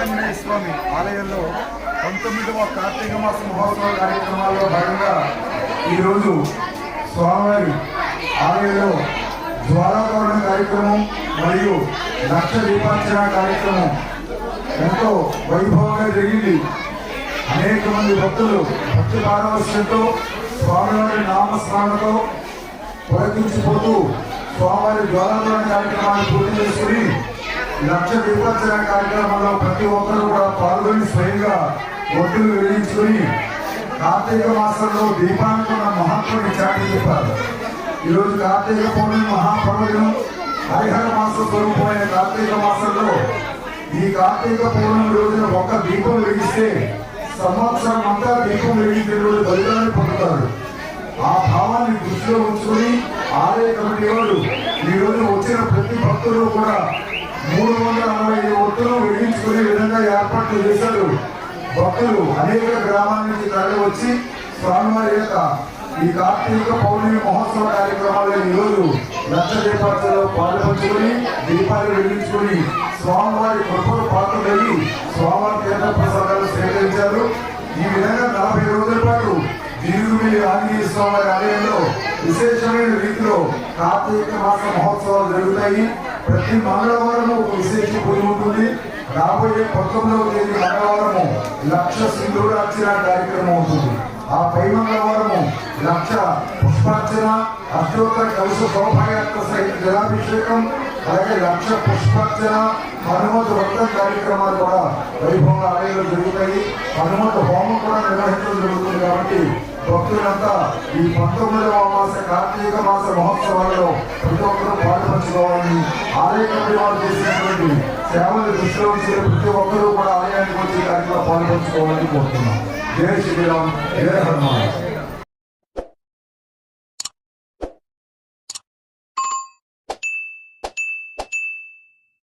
వీరాంజనేయ స్వామి ఆలయంలో పంతొమ్మిదవ కార్తీక మాస మహోత్సవ కార్యక్రమాల్లో భాగంగా ఈరోజు స్వామివారి ఆలయంలో జ్వాలాతోరణ కార్యక్రమం మరియు లక్ష దీపార్చన కార్యక్రమం ఎంతో వైభవంగా జరిగింది. అనేక మంది భక్తులు భక్తి పారవశ్యంతో స్వామివారి నామస్మరణతో ప్రయత్నించిపోతూ స్వామివారి జ్వాలాతోరణ కార్యక్రమాన్ని పూర్తి చేసుకుని లక్ష దీపోత్సవ కార్యక్రమంలో ప్రతి ఒక్కరూ కూడా పాల్గొని స్వయంగా ఒడ్డులు వెలిగించుకుని కార్తీక మాసంలో దీపానికి ఉన్న మహత్వాన్ని చాటి చెప్పారు. ఈరోజు కార్తీక పౌర్ణమి మహాపర్వదినం. హరిహర మాస స్వరూపమైన కార్తీక మాసంలో ఈ కార్తీక పౌర్ణమి రోజున ఒక్క దీపం వెలిగిస్తే సంవత్సరం అంతా దీపం వేయించే రోజు బలిదాన్ని పొందుతారు. ఆ భావాన్ని దృష్టిలో ఉంచుకొని ఆలయ కమిటీ వాళ్ళు ఈ రోజు వచ్చిన ప్రతి భక్తులు కూడా మూడు వందల అరవై ఐదు ఒత్తులు వెలిగించుకునే విధంగా ఏర్పాట్లు చేశారు. భక్తులు అనేక గ్రామాల నుంచి తరలివచ్చి స్వామివారి యొక్క ఈ కార్తీక పౌర్ణమి మహోత్సవ కార్యక్రమాలు ఈ లక్ష దీపాలతో పాల్పంచుకొని దీపాలు వెలిగించుకొని స్వామివారి కృపలు పాత్రలయ్యి స్వామివారి కేంద్ర ప్రసాదాలు స్వీకరించారు ఈ విధంగా నలభై రోజుల పాటు జీరుగుమిల్లి ఆంజనేయ స్వామి ఆలయంలో విశేషమైన రీతిలో కార్తీక మాస మహోత్సవాలు జరుగుతాయి. ప్రతి మంగళవారం ఒక విశేష పూజ ఉంటుంది. రాబోయే పంతొమ్మిదవ తేదీ మంగళవారము లక్ష సింధూరార్చన కార్యక్రమం ఉంటుంది ఆ పై మంగళవారము లక్ష పుష్పార్చన అష్టోత్తర కలుష శోభాయాత్ర సహిత జలాభిషేకం అలాగే లక్ష పుష్పార్చన హనుమత్ వ్రత కార్యక్రమాలు కూడా వైభవంగా ఆలయంలో జరుగుతాయి. హనుమత్ హోమం కూడా నిర్వహించడం జరుగుతుంది కాబట్టి భక్తులంతా ఈ పంతొమ్మిదవ మాస కార్తీక మాస మహోత్సవాలలో ప్రతి ఒక్కరూ పాల్పంచుకోవాలని ఆలయ కమిటీ వారు చేసినటువంటి సేవలు దృష్టిలో ఉంచిన ప్రతి ఒక్కరూ కూడా ఆలయానికి వచ్చి కార్యక్రమంలో పాల్పంచుకోవాలని కోరుతున్నాం. జయ శ్రీరామ్ జయ హనుమాన్.